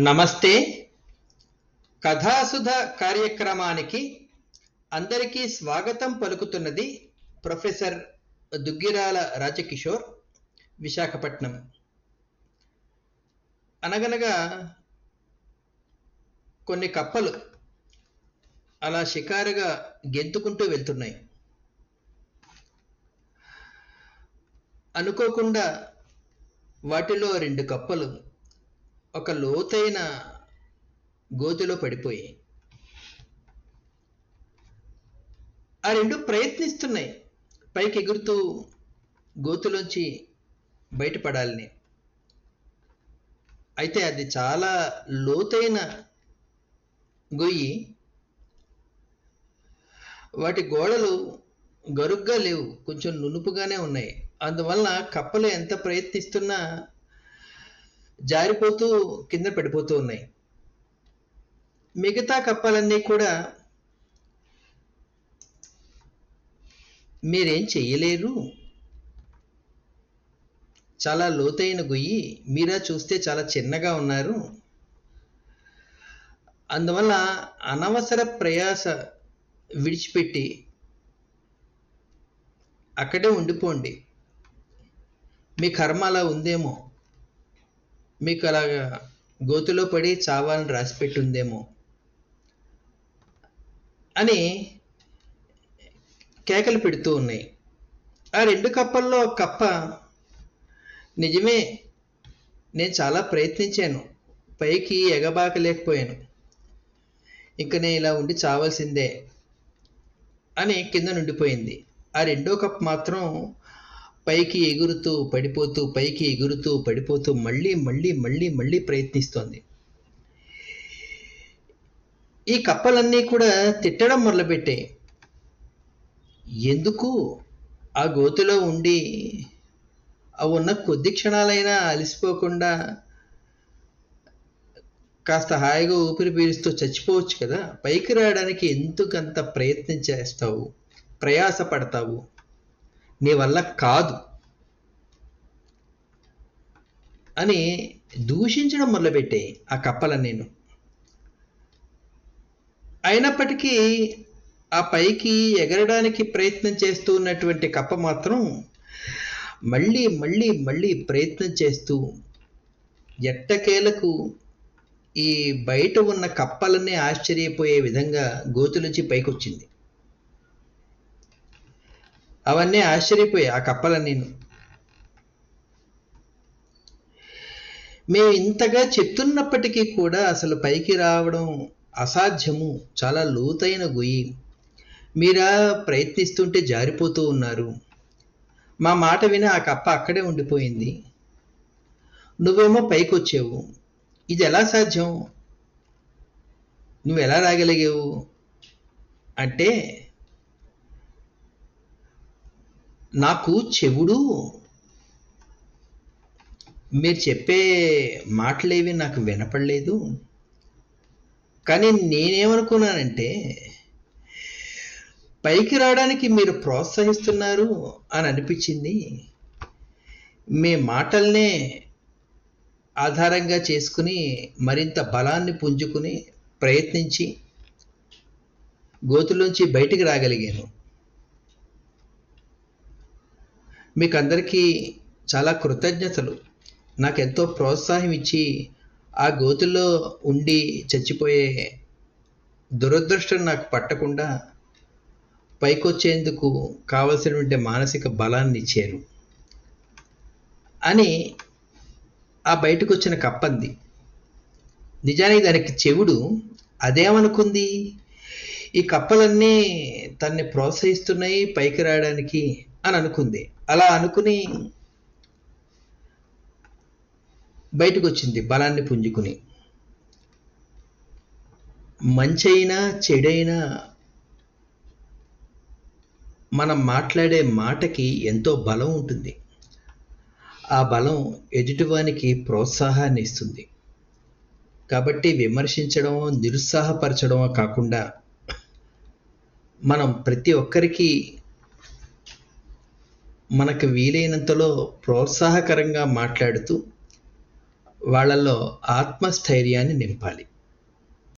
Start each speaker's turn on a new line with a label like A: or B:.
A: నమస్తే. కథాసుధ కార్యక్రమానికి అందరికీ స్వాగతం పలుకుతున్నది ప్రొఫెసర్ దుగ్గిరాల రాజకిషోర్ విశాఖపట్నం. అనగనగా కొన్ని కప్పలు అలా షికారుగా గెంతుకుంటూ వెళ్తున్నాయి. అనుకోకుండా వాటిలో రెండు కప్పలు ఒక లోతైన గోతిలో పడిపోయాయి ఆ రెండు ప్రయత్నిస్తున్నాయి. పైకి ఎగురుతూ గోతులోంచి బయటపడాలని. అయితే అది చాలా లోతైన గొయ్యి. వాటి గోడలు గరుగ్గా లేవు కొంచెం నునుపుగానే ఉన్నాయి. అందువల్ల కప్పలు ఎంత ప్రయత్నిస్తున్నా జారిపోతూ కింద పడిపోతూ ఉన్నాయి. మిగతా కప్పలన్నీ కూడా మీరేం చెయ్యలేరు? చాలా లోతైన గొయ్యి మీరా చూస్తే చాలా చిన్నగా ఉన్నారు. అందువల్ల అనవసర ప్రయాస విడిచిపెట్టి అక్కడే ఉండిపోండి. మీ కర్మ అలా ఉందేమో. మీకు అలాగా గోతులో పడి చావాలని రాసిపెట్టి ఉందేమో అని కేకలు పెడుతూ ఉన్నాయి. ఆ రెండు కప్పల్లో కప్ప నిజమే నేను చాలా ప్రయత్నించాను. పైకి ఎగబాకలేకపోయాను. ఇంక నేను ఇలా ఉండి చావాల్సిందే అని కింద నుండిపోయింది. ఆ రెండో కప్ మాత్రం పైకి ఎగురుతూ పడిపోతూ పైకి ఎగురుతూ పడిపోతూ మళ్ళీ మళ్ళీ మళ్ళీ మళ్ళీ ప్రయత్నిస్తోంది. ఈ కప్పలన్నీ కూడా తిట్టడం మొదలుపెట్టాయి ఎందుకు? ఆ గోతిలో ఉండి అవి ఉన్న కొద్ది క్షణాలైనా అలసిపోకుండా కాస్త హాయిగా ఊపిరి పీలుస్తూ చచ్చిపోవచ్చు కదా? పైకి రావడానికి ఎందుకంత ప్రయత్నం చేస్తావు? ప్రయాస పడతావు నీ వల్ల కాదు. అని దూషించడం మొదలుపెట్టాయి ఆ కప్పల నేను. అయినప్పటికీ ఆ పైకి ఎగరడానికి ప్రయత్నం చేస్తూ ఉన్నటువంటి కప్ప మాత్రం మళ్ళీ మళ్ళీ మళ్ళీ ప్రయత్నం చేస్తూ ఎట్టకేలకు ఈ బయట ఉన్న కప్పలన్నీ ఆశ్చర్యపోయే విధంగా గోతులుంచి పైకొచ్చింది. అవన్నీ ఆశ్చర్యపోయాయి ఆ కప్పలన్నీ మేము ఇంతగా చెప్తున్నప్పటికీ కూడా అసలు పైకి రావడం అసాధ్యము. చాలా లోతైన గొయ్యి. మీరా ప్రయత్నిస్తుంటే జారిపోతూ ఉన్నారు. మా మాట విని ఆ కప్ప అక్కడే ఉండిపోయింది. నువ్వేమో పైకొచ్చావు. ఇది ఎలా సాధ్యం? నువ్వు ఎలా రాగలిగావు? అంటే నాకు చెవుడు మీరు చెప్పే మాటలేవి నాకు వినపడలేదు. కానీ నేనేమనుకున్నానంటే పైకి రావడానికి మీరు ప్రోత్సహిస్తున్నారు అని అనిపించింది. మీ మాటల్నే ఆధారంగా చేసుకుని మరింత బలాన్ని పుంజుకుని ప్రయత్నించి గోతులోంచి బయటికి రాగలిగాను. మీకు అందరికీ చాలా కృతజ్ఞతలు. నాకెంతో ప్రోత్సాహం ఇచ్చి ఆ గోతుల్లో ఉండి చచ్చిపోయే దురదృష్టం నాకు పట్టకుండా పైకొచ్చేందుకు కావలసినటువంటి మానసిక బలాన్ని ఇచ్చారు. అని ఆ బయటకు వచ్చిన కప్పంది. నిజానికి దానికి చెవుడు అదేమనుకుంది? ఈ కప్పలన్నీ తన్ని ప్రోత్సహిస్తున్నాయి పైకి రావడానికి అని అనుకుంది. అలా అనుకుని బయటకు వచ్చింది బలాన్ని పుంజుకుని. మంచైనా చెడైనా మనం మాట్లాడే మాటకి ఎంతో బలం ఉంటుంది. ఆ బలం ఎదుటివానికి ప్రోత్సాహాన్ని ఇస్తుంది. కాబట్టి విమర్శించడం నిరుత్సాహపరచడం కాకుండా మనం ప్రతి ఒక్కరికి మనకు వీలైనంతలో ప్రోత్సాహకరంగా మాట్లాడుతూ వాళ్ళల్లో ఆత్మస్థైర్యాన్ని నింపాలి.